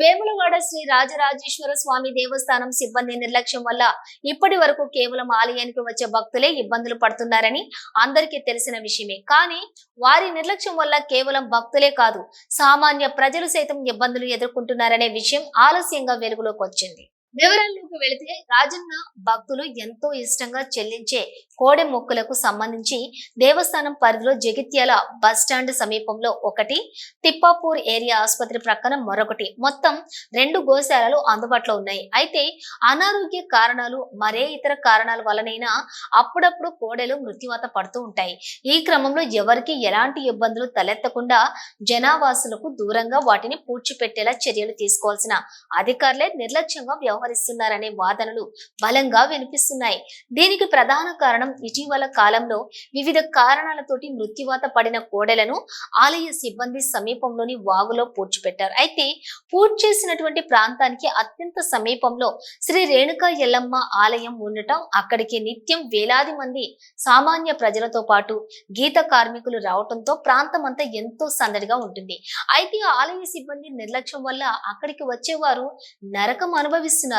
వేములవాడ శ్రీ రాజరాజేశ్వర స్వామి దేవస్థానం సిబ్బంది నిర్లక్ష్యం వల్ల ఇప్పటి వరకు కేవలం ఆలయానికి వచ్చే భక్తులే ఇబ్బందులు పడుతున్నారని అందరికీ తెలిసిన విషయమే. కానీ వారి నిర్లక్ష్యం వల్ల కేవలం భక్తులే కాదు సామాన్య ప్రజలు సైతం ఇబ్బందులు ఎదుర్కొంటున్నారనే విషయం ఆలస్యంగా వెలుగులోకి వచ్చింది. వివరాల్లోకి వెళితే రాజన్న భక్తులు ఎంతో ఇష్టంగా చెల్లించే కోడె మొక్కులకు సంబంధించి దేవస్థానం పరిధిలో జగిత్యాల బస్ స్టాండ్ సమీపంలో ఒకటి తిప్పాపూర్ ఏరియా ఆసుపత్రి ప్రక్కన మరొకటి. మొత్తం రెండు గోశాలలు అందుబాటులో ఉన్నాయి. అయితే అనారోగ్య కారణాలు మరే ఇతర కారణాల వలనైనా అప్పుడప్పుడు కోడెలు మృత్యువాత పడుతూ ఉంటాయి. ఈ క్రమంలో ఎవరికి ఎలాంటి ఇబ్బందులు తలెత్తకుండా జనావాసులకు దూరంగా వాటిని పూడ్చిపెట్టేలా చర్యలు తీసుకోవాల్సిన అధికారులే నిర్లక్ష్యంగా వ్యవహరిస్తున్నారనే వాదనలు బలంగా వినిపిస్తున్నాయి. దీనికి ప్రధాన కారణం ఇటీవల కాలంలో వివిధ కారణాలతోటి మృత్యువాత పడిన కోడలను ఆలయ సిబ్బంది సమీపంలోని వాగులో పూడ్చిపెట్టారు. అయితే పూర్తి చేసినటువంటి ప్రాంతానికి అత్యంత సమీపంలో శ్రీ రేణుకా ఎల్లమ్మ ఆలయం ఉండటం అక్కడికి నిత్యం వేలాది మంది సామాన్య ప్రజలతో పాటు గీత కార్మికులు రావటంతో ప్రాంతం అంతా ఎంతో సందడిగా ఉంటుంది. అయితే ఆలయ సిబ్బంది నిర్లక్ష్యం వల్ల అక్కడికి వచ్చేవారు నరకం అనుభవిస్తున్నారు.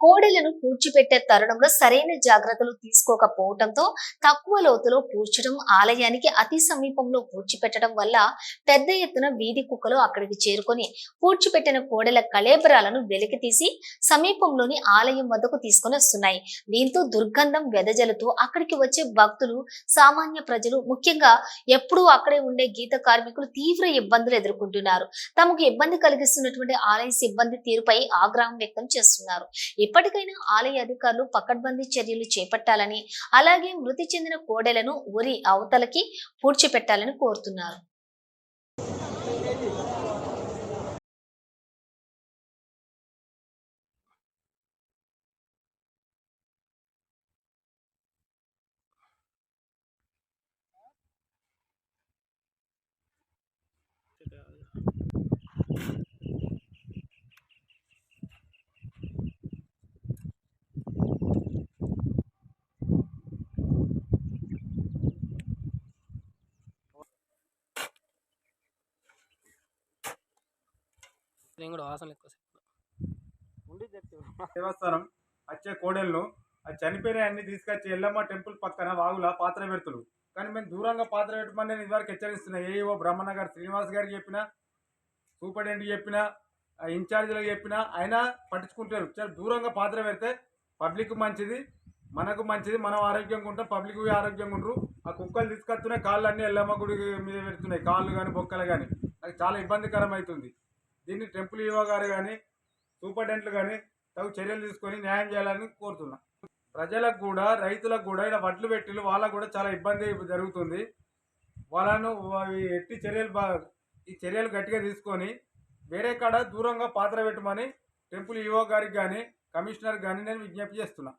కోడెలను పూడ్చిపెట్టే తరుణంలో సరైన జాగ్రత్తలు తీసుకోకపోవటంతో తక్కువ లోతులో పూడ్చడం ఆలయానికి అతి సమీపంలో పూడ్చిపెట్టడం వల్ల పెద్ద ఎత్తున వీధి కుక్కలు అక్కడికి చేరుకొని పూడ్చిపెట్టిన కోడెల కళేబరాలను వెలికి తీసి సమీపంలోని ఆలయం వద్దకు తీసుకొని వస్తున్నాయి దీంతో దుర్గంధం వెదజలుతూ అక్కడికి వచ్చే భక్తులు సామాన్య ప్రజలు ముఖ్యంగా ఎప్పుడూ అక్కడే ఉండే గీత కార్మికులు తీవ్ర ఇబ్బందులు ఎదుర్కొంటున్నారు. తమకు ఇబ్బంది కలిగిస్తున్నటువంటి ఆలయ సిబ్బంది తీరుపై ఆగ్రహం వ్యక్తం చేస్తున్నారు. ఇప్పటికైనా ఆలయ అధికారులు పకడ్బందీ చర్యలు చేపట్టాలని అలాగే మృతి చెందిన కోడెలను ఉరి అవతలకి పూడ్చిపెట్టాలని కోరుతున్నారు. నేను కూడా వాసనలు ఎక్కువ దేవస్థానం వచ్చే కోడెలను ఆ చనిపోయిన అన్ని తీసుకొచ్చి ఎల్లమ్మ టెంపుల్ పక్కన వాగుల పాత్ర పెడుతులు కానీ మేము దూరంగా పాత్ర పెట్టమని నేను ఇదివరకు హెచ్చరిస్తున్నా. ఏఈఓ బ్రహ్మణ గారు శ్రీనివాస్ గారికి చెప్పిన సూపరింటెండెంట్కి చెప్పిన ఇన్ఛార్జీలకు చెప్పినా అయినా పట్టించుకుంటారు చాలా దూరంగా పాత్ర పెడితే పబ్లిక్ మంచిది మనకు మంచిది మనం ఆరోగ్యంగా ఉంటాం పబ్లిక్ ఆరోగ్యంగా ఉండరు. ఆ కుక్కలు తీసుకొస్తున్నాయి కాళ్ళు అన్నీ ఎల్లమ్మ గుడి మీద పెడుతున్నాయి కాళ్ళు కానీ బొక్కలు కానీ నాకు చాలా ఇబ్బందికరం అవుతుంది దీన్ని టెంపుల్ ఈవో గారు కానీ సూపరింటెండెంట్లు కానీ తగు చర్యలు తీసుకొని న్యాయం చేయాలని కోరుతున్నా. ప్రజలకు కూడా రైతులకు కూడా ఇలా వడ్లు పెట్టిలు వాళ్ళకు కూడా చాలా ఇబ్బంది జరుగుతుంది. వాళ్ళను అవి ఎట్టి చర్యలు ఈ చర్యలు గట్టిగా తీసుకొని వేరే కాడ దూరంగా పాత్ర పెట్టమని టెంపుల్ ఈవో గారికి కానీ కమిషనర్ కానీ నేను విజ్ఞప్తి చేస్తున్నా.